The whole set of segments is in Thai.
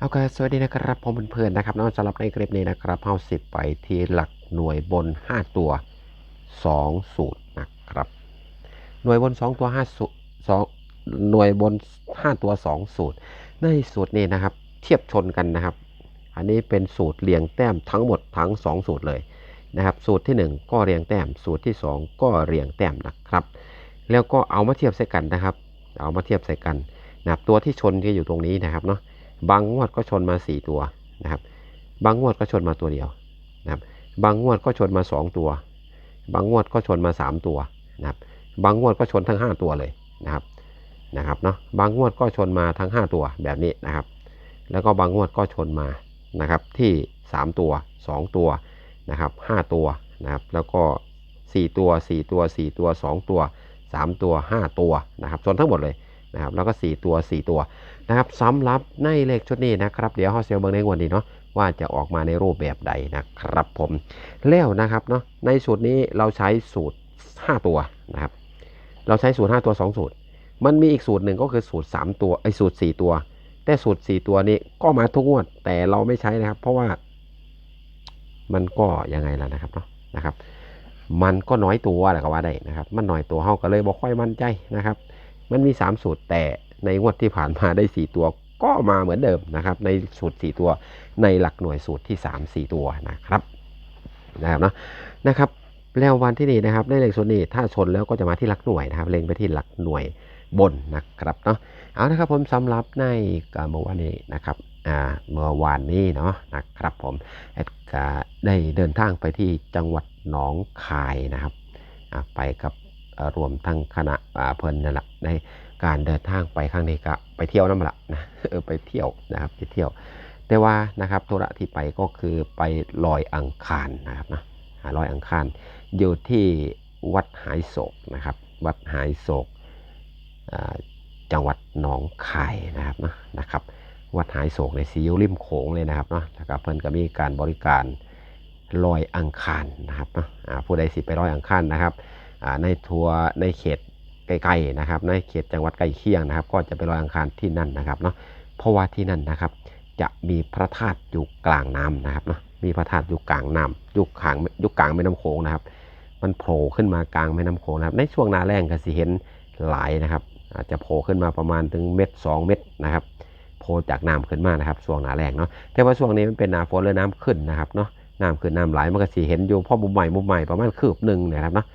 เอาก็สวัสดีนะครับผมเพื่อนๆนะครับนอกสำหรับในคลิปนี้นะครับเฮาสิบไปที่หลักหน่วยบน 5 ตัว2สูตรนะครับ หน่วยบน 2 ตัว5สูตร2หน่วยบน 5 ตัว 2 สูตร ในสูตรนี้นะครับ เทียบชนกันนะครับ อันนี้เป็นสูตรเรียงแต้มทั้งหมดทั้ง 2 สูตรเลยนะครับ สูตรที่ 1 ก็เรียงแต้ม สูตรที่ 2 ก็เรียงแต้มนะครับ แล้วก็เอามาเทียบใส่กันนะครับ เอามาเทียบใส่กันนะครับตัวที่ชนก็อยู่ตรงนี้นะครับเนาะ บางงวดก็ชนมา 4 ตัวนะครับ บางงวดก็ชนมาตัวเดียวนะครับ บางงวดก็ชนมา 2 ตัว บางงวดก็ชนมา 3 ตัวนะครับ บางงวดก็ชนทั้ง 5 ตัวเลยนะครับนะครับเนาะบางงวดก็ชนมาทั้ง 5 ตัวแบบนี้นะครับ แล้วก็บางงวดก็ชนมานะครับที่ 3 ตัว 2 ตัวนะครับ 5 ตัวนะครับ แล้วก็ 4 ตัว 4 ตัว 4 ตัว 2 ตัว 3 ตัว 5 ตัวนะครับชนทั้งหมดเลย นะครับแล้วก็ 4 ตัว 4 ตัวนะครับสำหรับในเลขชุดนี้นะครับเดี๋ยวฮอเซลเบิร์ในวันนี้เนาะว่าจะออกมาในรูปแบบใดนะครับผมแล้วนะครับเนาะในสูตรนี้เราใช้สูตร 5 ตัวนะครับเราใช้สูตร 5 ตัว 2 สูตร มันมีอีกสูตรหนึ่งก็คือสูตร 3 ตัวไอ้สูตร 4 ตัว แต่สูตร 4 ตัวนี้ก็มาทุกงวด แต่เราไม่ใช้นะครับ เพราะว่ามันก็ยังไงล่ะนะครับเนาะนะครับ มันก็น้อยตัวแหละก็ว่าได้นะครับ มันน้อยตัวเฮาก็เลยบอกค่อยมั่นใจนะครับ มันมี 3 สูตรแต่ในงวดที่ผ่านมาได้ 4 ตัวก็มาเหมือนเดิมนะครับ ในสูตร 4 ตัวในหลักหน่วยสูตรที่ 3 4 ตัวนะครับนะครับเนาะนะครับแล้ววันที่นี่นะครับในเลขส่วนนี้ถ้าชนแล้วก็จะมาที่หลักหน่วยนะครับ เล็งไปที่หลักหน่วยบนนะครับเนาะเอานะครับผมสำหรับในเมื่อวานนี้นะครับอ่าเมื่อวานนี้เนาะนะครับผมแอดกาได้เดินทางไปที่จังหวัดหนองคายนะครับไปกับ รวมทั้งคณะเพิ่นนั่นแหละในการเดินทางไปครั้งนี้ก็ไปเที่ยวนั่นแหละนะเออไปเที่ยวนะครับไปเที่ยว แต่ว่านะครับธุระที่ไปก็คือไปลอยอังคารนะครับนะลอยอังคารอยู่ที่วัดหายโศกนะครับ วัดหายโศกจังหวัดหนองคายนะครับนะนะครับ วัดหายโศกในซีอิ๊วริมโขงเลยนะครับเนาะนะครับเพิ่นก็มีการบริการลอยอังคารนะครับนะผู้ใดสิไปลอยอังคารนะครับ ในทัวร์ในเขตใกล้ๆนะครับ ในเขตจังหวัดใกล้เคียงนะครับ ก็จะไปลอยอังคารที่นั่นนะครับเนาะเพราะว่าที่นั่นนะครับ จะมีพระธาตุอยู่กลางน้ำนะครับเนาะมีพระธาตุอยู่กลางน้ำอยู่ขางอยู่กลางแม่น้ำโขงนะครับ มันโผล่ขึ้นมากลางแม่น้ำโขงนะครับ ในช่วงหนาแรงก็สิเห็นหลายนะครับ อาจจะโผล่ขึ้นมาประมาณถึงเม็ด2เม็ดนะครับโผล่จากน้ำขึ้นมานะครับช่วงหนาแรงเนาะแต่ว่าช่วงนี้มันเป็นหน้าฝนเลยน้ำขึ้นนะครับเนาะน้ำขึ้นน้ำไหลมันก็สิเห็นอยู่พ่อมุมใหม่มุมใหม่ประมาณคืบหนึ่งนะครับเนาะ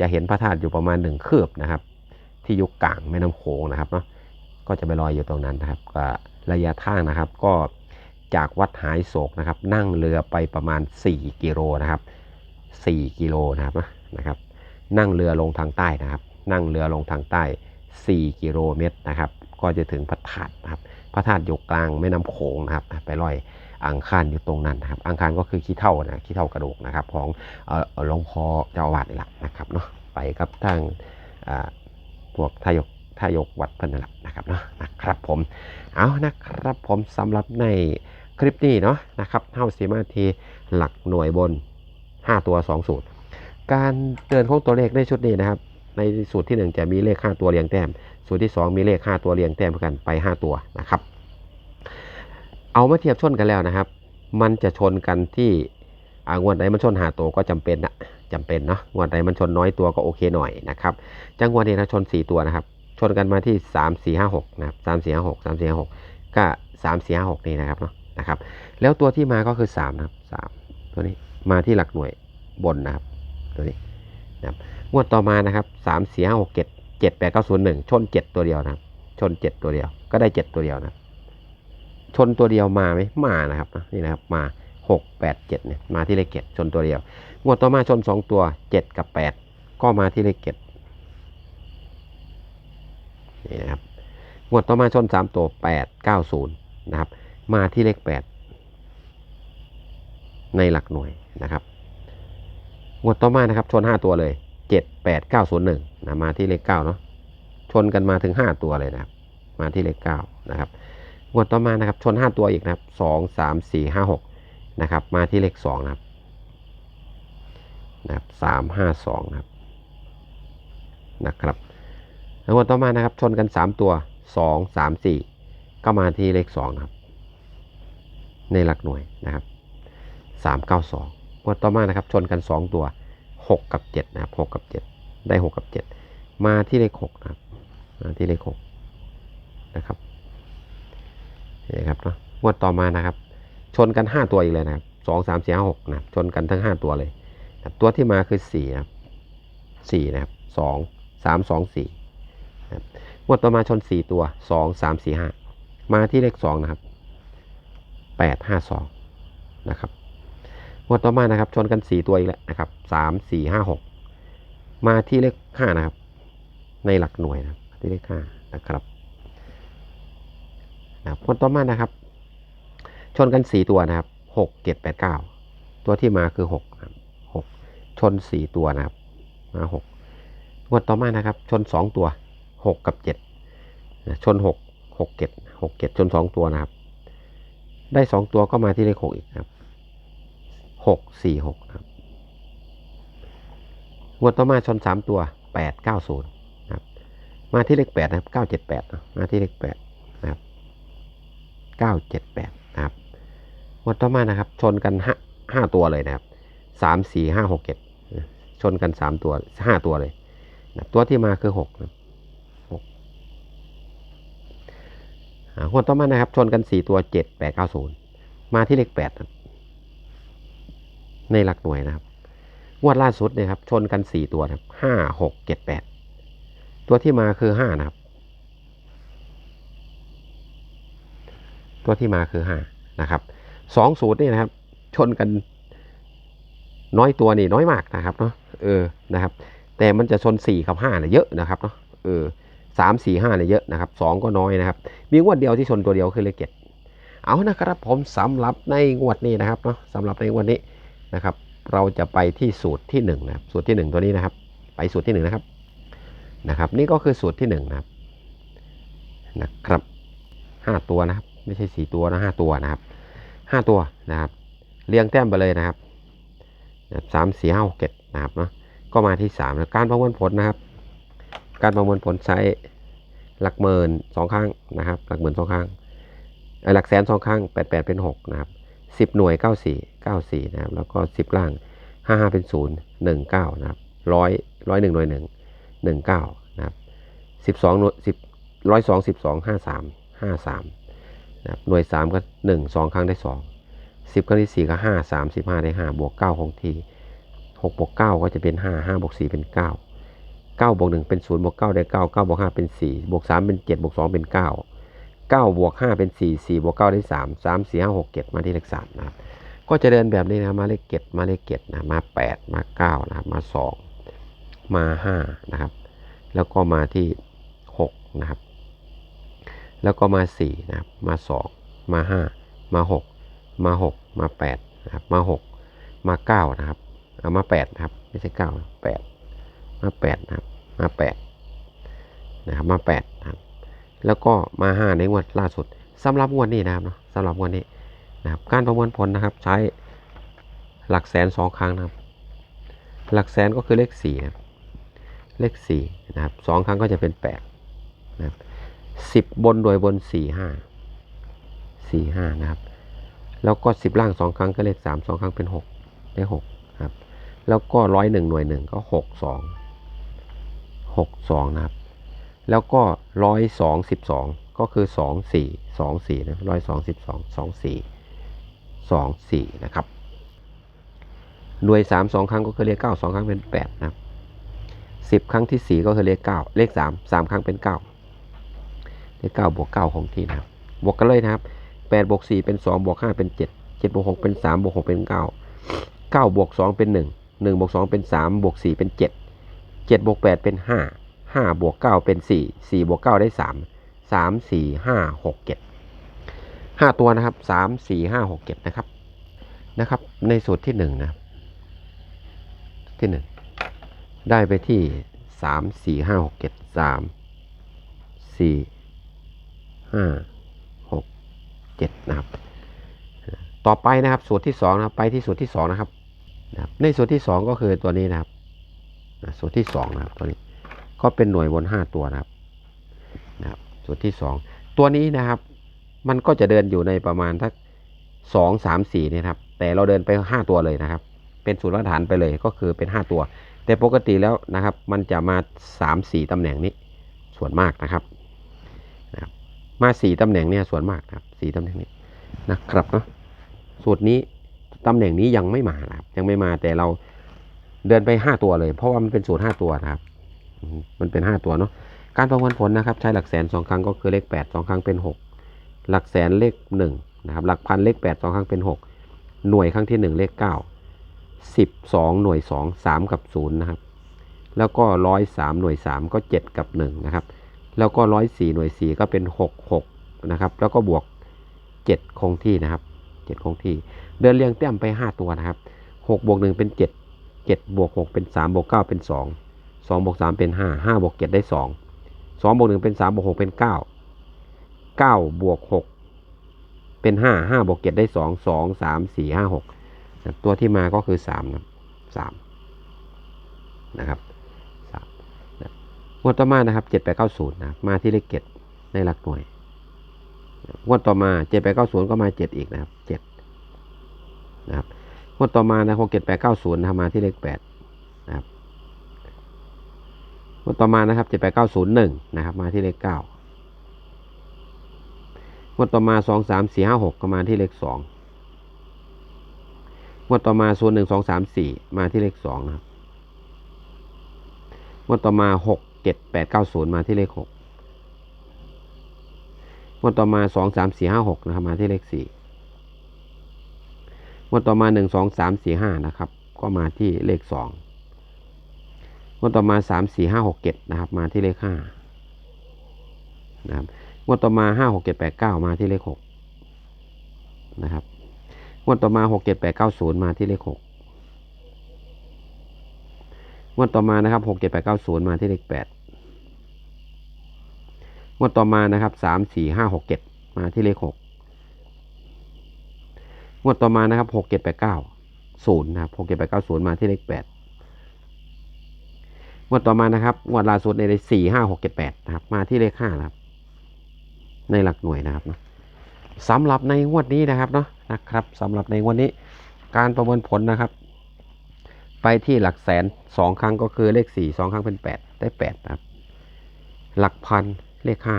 จะเห็นพระธาตุอยู่ประมาณหนึ่งคืบนะครับ ที่ยุคกลางแม่น้ำโขงนะครับเนาะก็จะไปลอยอยู่ตรงนั้นนะครับก็ระยะทางนะครับ ก็จากวัดหายโศกนะครับ นั่งเรือไปประมาณ 4 กิโลนะครับ 4 กิโลนะครับนะครับ นั่งเรือลงทางใต้นะครับ นั่งเรือลงทางใต้ 4 กิโลเมตรนะครับ ก็จะถึงพระธาตุนะครับพระธาตุอยู่กลางแม่น้ำโขงนะครับ ไปลอย อังคารอยู่ตรงนั้นนะครับอังคารก็คือขี้เท่านะขี้เท่ากระดูกนะครับ ของหลวงพ่อเจ้าอาวาสนี่แหละนะครับเนาะไปกับทางพวกทายกทายกวัดพันนันะครับเนาะนะครับผมเอานะครับผมสำหรับในคลิปนี้เนาะนะครับเท่าสีมาทีหลักหน่วยบน 5 ตัว 2 สูตร การเดินของตัวเลขในชุดนี้นะครับในสูตรที่ 1 จะมีเลข 5 ตัวเรียงแต้ม สูตรที่ 2 มีเลข 5 ตัวเรียงแต้มกันไป 5 ตัวนะครับ เอามาเทียบชนกันแล้วนะครับ มันจะชนกันที่องวดไหนมันชนหาตัวก็จำเป็นนะจำเป็นเนาะงวดใดมันชนน้อยตัวก็โอเคหน่อยนะครับ จังหวะนี้นะชน 4 ตัวนะครับ ชนกันมาที่ 3 4 5 6นะครับ3 4 5 6 3 4 5 6ก็3 4 5 6นี่นะครับเนาะนะครับ แล้วตัวที่มาก็คือ3นะครับ3ตัวนี้มาที่หลักหน่วยบนนะครับตัวนี้นะครับงวดต่อมานะครับ3 4 5 6 7 7 8 9 0 1 ชน 7 ตัวเดียวนะครับ ชน 7 ตัวเดียว ก็ได้ 7 ตัวเดียวนะ ชนตัวเดียวมาไหมมานะครับนี่นะครับมา 6 8 7เนี่ยมาที่เลขเจ็ดชนตัวเดียวงวดต่อมาชน 2 ตัว 7 กับ 8 ก็มาที่เลขเจ็ดนี่นะครับงวดต่อมาชน 3 ตัว 8 9 0นะครับมาที่เลข 8 ในหลักหน่วยนะครับงวดต่อมานะครับชน 5 ตัวเลย 7 8 9 0 1นะมาที่เลข9เนาะชนกันมาถึง 5 ตัวเลยนะครับมาที่เลข9นะครับ งวดต่อมานะครับ ชน 5 ตัวอีกนะครับ 2 3 4 5 6 นะครับ มาที่เลข 2 นะครับนะครับสามห้าสองนะครับนะครับแล้ววันต่อมานะครับ ชนกัน 3 ตัว 2 3 4 ก็มาที่เลข2นะครับ ในหลักหน่วยนะครับสามเก้าสองงวดต่อมานะครับ ชนกันสองตัวหกกับเจ็ดนะครับหกกับเจ็ดได้หกกับเจ็ดมาที่เลขหกนะครับ มาที่เลขหกนะครับ นี่ครับเนาะงวดต่อมานะครับ ชนกันห้าตัวอีกเลยนะครับสองสามสี่ห้าหกนะชนกันทั้งห้าตัวเลยนะตัวที่มาคือสี่นะครับสี่นะครับสองสามสองสี่นะครับงวดต่อมาชนสี่ตัวสองสามสี่ห้ามาที่เลขสองนะครับแปดห้าสองนะครับงวดต่อมานะครับ ชนกันสี่ตัวอีกแล้วนะครับสามสี่ห้าหกมาที่เลขห้านะครับ ในหลักหน่วยนะครับที่เลขห้านะครับ นะครับงวดต่อมานะครับ ชนกันสี่ตัวนะครับหกเจ็ดแปดเก้าตัวที่มาคือหกนะครับหกชนสี่ตัวนะครับมาหกงวดต่อมานะครับชนสองตัวหกกับเจ็ดชนหกหกเจ็ดหกเจ็ดชนสองตัวนะครับ ได้สองตัวก็มาที่เลขหกอีกครับหกสี่หกนะครับงวดต่อมาชนสามตัวแปดเก้าศูนย์นะครับ มาที่เลขแปดนะครับเก้าเจ็ดแปดมาที่เลขแเก้าเจ็ดแปดนะครับวัดต่อมานะครับ ชนกันห้าตัวเลยนะครับสามสี่ห้าหกเจ็ดชนกันสามตัวห้าตัวเลยนะตัวที่มาคือหกนะหกหัวต่อมานะครับ ชนกันสี่ตัวเจ็ดแปดเก้าศูนย์มาที่เลขแปดในหลักหน่วยนะครับงวดล่าสุดนะครับ ชนกันสี่ตัวครับห้าหกเจ็ดแปดตัวที่มาคือห้านะครับ ตัวที่มาคือห้านะครับสองสูตรนี่นะครับ ชนกันน้อยตัวนี่น้อยมากนะครับเนาะเออนะครับ แต่มันจะชนสี่กับห้าเนี่ยเยอะนะครับเนาะเออสามสี่ห้าเนี่ยเยอะนะครับสองก็น้อยนะครับ มีงวดเดียวที่ชนตัวเดียวคือเลขเจ็ดเอานะครับผมสำหรับในงวดนี้นะครับเนาะสำหรับในงวดนี้นะครับ เราจะไปที่สูตรที่หนึ่งนะครับสูตรที่หนึ่งตัวนี้นะครับ ไปสูตรที่หนึ่งนะครับนะครับ นี่ก็คือสูตรที่หนึ่งนะครับนะครับห้าตัวนะครับ ไม่ใช่สี่ตัวนะห้าตัวนะครับห้าตัวนะครับ เรียงแต้มไปเลยนะครับสามสี่ห้าหกเจ็ดนะครับเนาะก็มาที่สามแล้วการประมวลผลนะครับ การประมวลผลใช้หลักหมื่นสองข้างนะครับหลักหมื่นสองข้างหลักแสนสองข้างแปดแปดเป็นหกนะครับสิบหน่วยเก้าสี่เก้าสี่นะครับแล้วก็สิบล่างห้าห้าเป็นศูนย์หนึ่งเก้านะครับร้อยร้อยหนึ่งหน่วยหนึ่งหนึ่งเก้านะครับสิบสองหน่วยสิบร้อยสองสิบสองห้าสามห้าสาม นะครับหน่วยสามก็หนึ่งสองครั้งได้สองสิบครั้งที่สี่ก็ห้าสามสิบห้าได้ห้าบวกเก้าคงที่หกบวกเก้าก็จะเป็นห้าห้าบวกสี่เป็นเก้าเก้าบวกหนึ่งเป็นศูนย์บวกเก้าได้เก้าเก้าบวกห้าเป็นสี่บวกสามเป็นเจ็ดบวกสองเป็นเก้าเก้าบวกห้าเป็นสี่สี่บวกเก้าได้สามสามสี่ห้าหกเจ็ดมาที่เลขสามนะครับ ก็จะเดินแบบนี้นะ มาเลขเจ็ดมาเลขเจ็ดนะ มาแปดมาเก้านะครับ มาสองมาห้านะครับ แล้วก็มาที่หกนะครับ แล้วก็มาสี่นะครับมาสองมาห้ามาหกมาหกมาแปดนะครับมาหกมาเก้านะครับเอามาแปดนะครับไม่ใช่เก้าแปดมาแปดนะครับมาแปดนะครับมาแปดนะครับแล้วก็มาห้าในงวดล่าสุดสำหรับงวดนี้นะครับเนาะสำหรับงวดนี้นะครับการประมวลผลนะครับใช้หลักแสนสองครั้งนะครับ หลักแสนก็คือเลขสี่นะครับเลขสี่นะครับสองครั้งก็จะเป็นแปดนะครับ สิบบนโดยบนสี่ห้าสี่ห้านะครับ แล้วก็สิบล่างสองครั้งก็เลขสามสองครั้งเป็นหกได้หกครับ แล้วก็ร้อยหนึ่งหน่วยหนึ่งก็หกสองหกสองนะครับ แล้วก็ร้อยสองสิบสองก็คือสองสี่สองสี่นะร้อยสองสิบสองสองสี่สองสี่นะครับหน่วยสามสองครั้งก็คือเลขเก้าสองครั้งเป็นแปดนะครับสิบครั้งที่สี่ก็คือเลขเก้าเลขสามสามครั้งเป็นเก้า เลขเก้าบวกเก้าของที่นะครับบวกกันเลยนะครับแปดบวกสี่เป็นสองบวกห้าเป็นเจ็ดเจ็ดบวกหกเป็นสามบวกหกเป็นเก้าเก้าบวกสองเป็นหนึ่งหนึ่งบวกสองเป็นสามบวกสี่เป็นเจ็ดเจ็ดบวกแปดเป็นห้าห้าบวกเก้าเป็นสี่สี่บวกเก้าได้สามสามสี่ห้าหกเจ็ดห้าตัวนะครับสามสี่ห้าหกเจ็ดนะครับนะครับ ในสูตรที่หนึ่งนะที่หนึ่งได้ไปที่สามสี่ห้าหกเจ็ดสามสี่ ห้าหกเจ็ดนะครับ ต่อไปนะครับสูตรที่สองนะครับไปที่สูตรที่สองนะครับนะครับ ในสูตรที่สองก็คือตัวนี้นะครับสูตรที่สองนะครับตัวนี้ก็เป็นหน่วยบนห้าตัวนะครับนะครับสูตรที่สองตัวนี้นะครับมันก็จะเดินอยู่ในประมาณทักสองสามสี่นี่ครับ แต่เราเดินไปห้าตัวเลยนะครับ เป็นสูตรมาตรฐานไปเลยก็คือเป็นห้าตัว แต่ปกติแล้วนะครับ มันจะมาสามสี่ตำแหน่งนี้ส่วนมากนะครับ มาสี่ตำแหน่งเนี่ยส่วนมากครับสี่ตำแหน่งนี้นะครับเนาะสูตรนี้ตำแหน่งนี้ยังไม่มาครับ ยังไม่มาแต่เราเดินไปห้าตัวเลย เพราะว่ามันเป็นสูตรห้าตัวนะครับมมันเป็นห้าตัวเนาะการประมวลผลนะครับ ใช้หลักแสนสองครั้งก็คือเลขแปดสองครั้งเป็นหกหลักแสนเลขหนึ่งนะครับ หลักพันเลขแปดสองครั้งเป็นหกหน่วยครั้งที่หนึ่งเลขเก้าสิบสองหน่วยสองสามกับศูนย์นะครับ แล้วก็ร้อยสามหน่วยสามก็เจ็ดกับหนึ่งนะครับ แล้วก็ร้อยสี่หน่วยสี่ก็เป็นหกหกนะครับ แล้วก็บวกเจ็ดคงที่นะครับเจ็ดคงที่ เดินเรียงแต้มไปห้าตัวนะครับหกบวกหนึ่งเป็นเจ็ดเจ็ดบวกหกเป็นสามบวกเก้าเป็นสองสองบวกสามเป็นห้าห้าบวกเจ็ดได้สองสองบวกหนึ่งเป็นสามบวกหกเป็นเก้าเก้าบวกหกเป็นห้าห้าบวกเจ็ดได้สองสองสามสี่ห้าหกตัวที่มาก็คือสามนะสามนะครับ งวดต่อมานะครับเจ็ดแปดเก้าศูนย์นะมาที่เลขเจ็ดในหลักหน่วยงวดต่อมาเจ็ดแปดเก้าศูนย์ก็มาเจ็ดอีกนะครับเจ็ดนะครับงวดต่อมานะหกเจ็ดแปดเก้าศูนย์มาที่เลขแปดนะครับงวดต่อมานะครับเจ็ดแปดเก้าศูนย์หนึ่งนะครับ มาที่เลขเก้างวดต่อมาสองสามสี่ห้าหกก็มาที่เลขสองงวดต่อมาศูนย์หนึ่งสองสามสี่มาที่เลขสองนะครับงวดต่อมาหก เจ็ดแปดเก้าศูนย์มาที่เลขหกงวดต่อมาสองสามสี่ห้าหกนะครับ มาที่เลขสี่งวดต่อมาหนึ่งสองสามสี่ห้านะครับ ก็มาที่เลขสองงวดต่อมาสามสี่ห้าหกเจ็ดนะครับ มาที่เลขห้านะครับ งวดต่อมาห้าหกเจ็ดแปดเก้ามาที่เลขหกนะครับ งวดต่อมาหกเจ็ดแปดเก้าศูนย์มาที่เลขหกงวดต่อมานะครับหกเจ็ดแปดเก้าศูนย์มาที่เลขแปด งวดต่อมานะครับสามสี่ห้าหกเจ็ดมาที่เลขหกงวดต่อมานะครับหกเจ็ดแปดเก้าศูนย์นะครับหกเจ็ดแปดเก้าศูนย์มาที่เลขแปดงวดต่อมานะครับงวดล่าสุดในเลขสี่ห้าหกเจ็ดแปดนะครับ มาที่เลขห้านะครับ ในหลักหน่วยนะครับนะสำหรับในงวดนี้นะครับเนาะนะครับสำหรับในงวดนี้การประเมินผลนะครับ ไปที่หลักแสนสองครั้งก็คือเลขสี่สองครั้งเป็นแปดได้แปดนะครับ หลักพัน เลขห้า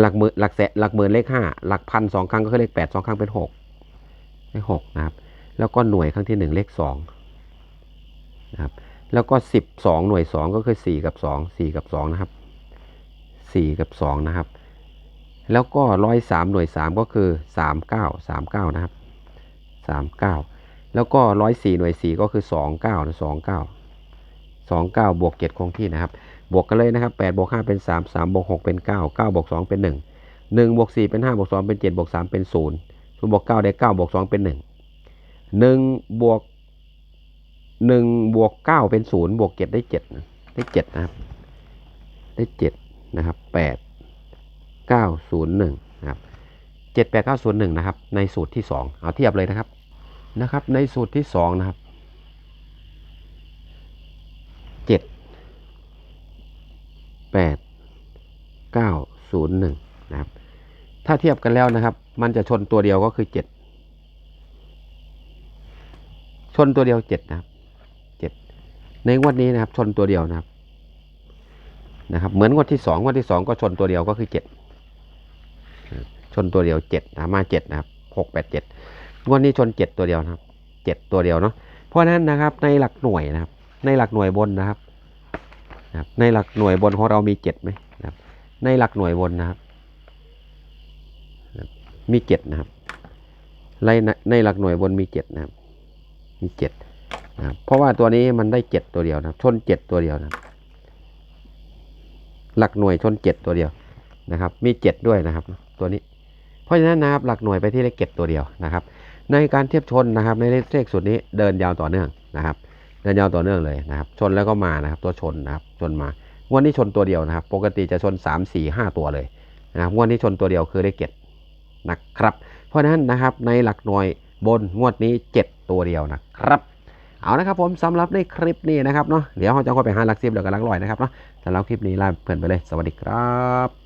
หลักหมื่นหลักแสนหลักหมื่นเลขห้าหลักพันสองครั้งก็คือเลขแปดสองครั้งเป็นหกเลขหกนะครับ แล้วก็หน่วยครั้งที่หนึ่งเลขสองนะครับแล้วก็สิบสองหน่วยสองก็คือสี่กับสองสี่กับสองนะครับสี่กับสองนะครับ แล้วก็ร้อยสามหน่วยสามก็คือสามเก้าสามเก้านะครับสามเก้าแล้วก็ร้อยสี่หน่วยสี่ก็คือสองเก้าสองเก้า สองเก้าบวกเจ็ดคงที่นะครับ บวกกันเลยนะครับ8บวก5เป็น 3 3บวก6เป็น 9 9บวก2เป็น 1 1บวก4เป็น 5บวก2เป็น 7บวก3เป็น0 0บวก9ได้9บวก2เป็น 1 1บวก1บวก9เป็น 0 บวก 7 ได้7นะได้7นะครับ ได้7นะครับ8 9 0 1นะครับ7 8 9 0 1นะครับในสูตรที่ 2 เอาเทียบเลยนะครับนะครับ ในสูตรที่2นะครับ 901 นะครับ ถ้าเทียบกันแล้วนะครับ มันจะชนตัวเดียวก็คือ 7 ชนตัวเดียว 7 นะครับ 7 ในงวดนี้นะครับ ชนตัวเดียวนะครับ นะครับ เหมือนงวดที่2งวดที่ 2 ก็ชนตัวเดียวก็คือ 7 ชนตัวเดียว7นะมา 7 นะครับ 6 8 7 งวดนี้ชน 7 ตัวเดียวนะครับ 7 ตัวเดียวเนาะ เพราะนั้นนะครับในหลักหน่วยนะครับ ในหลักหน่วยบนนะครับ นะครับในหลักหน่วยบนของเรามีเจ็ดไหมนะครับ ในหลักหน่วยบนนะครับ มีเจ็ดนะครับในในหลักหน่วยบนมีเจ็ดนะครับ มีเจ็ดนะครับเพราะว่าตัวนี้มันได้เจ็ดตัวเดียวนะครับ ชนเจ็ดตัวเดียวนะครับ หลักหน่วยชนเจ็ดตัวเดียวนะครับ มีเจ็ดด้วยนะครับ ตัวนี้ เพราะฉะนั้นนะครับหลักหน่วยไปที่เลขเจ็ดตัวเดียวนะครับ ในการเทียบชนนะครับ ในเลขสูตรนี้เดินยาวต่อเนื่องนะครับ เดินยาวต่อเนื่องเลยนะครับ ชนแล้วก็มานะครับ ตัวชนนะครับ ชนมา งวดนี้ชนตัวเดียวนะครับ ปกติจะชน 3 4 5 ตัวเลยนะครับ งวดนี้ชนตัวเดียวคือได้เจ็ดนะครับ เพราะฉะนั้นนะครับในหลักหน่วยบนงวดนี้ 7 ตัวเดียวนะครับ เอานะครับผมสำหรับในคลิปนี้นะครับเนาะ เดี๋ยวเราจะค่อยไปหาหลักสิบเดี๋ยวกับหลักร้อยนะครับเนาะสำหรับคลิปนี้ลาเพื่อนไปเลย สวัสดีครับ